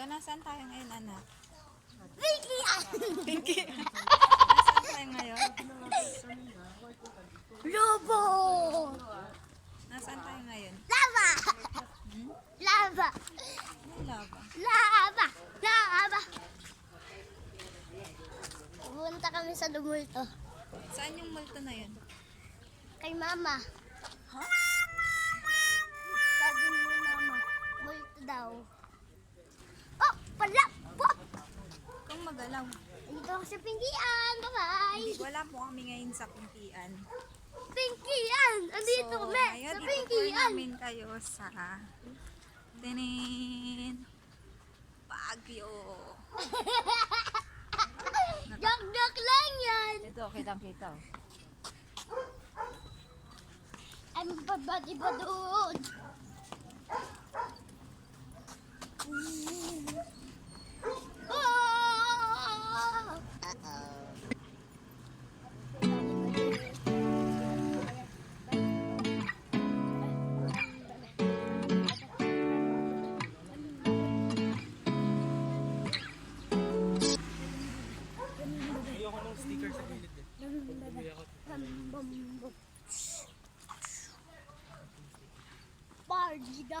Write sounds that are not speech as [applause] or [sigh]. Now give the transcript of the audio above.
So, nasaan tayo ngayon, anak? Bigyan! Pinky. [laughs] nasaan tayo ngayon? Lobo! Nasaan tayo ngayon? Lava! Hmm? Lava! May laba. Lava! Lava! Pupunta kami sa lumulto. Saan yung multo na yun? Kay mama. Ha? Sabi Oh! Pala! Pop! Kung magalaw. Dito ako sa Pinkian. Bye-bye! Wala po kami ngayon sa Pinkian. Pinkian! Andito so, kami ngayon, sa Pinkian. namin kayo sa Tinin Baguio. [laughs] Joke-joke lang yan. Ito, kitang-kita. Ay, magbabadi ba doon? Ayoko ng sticker sa gilid eh. Party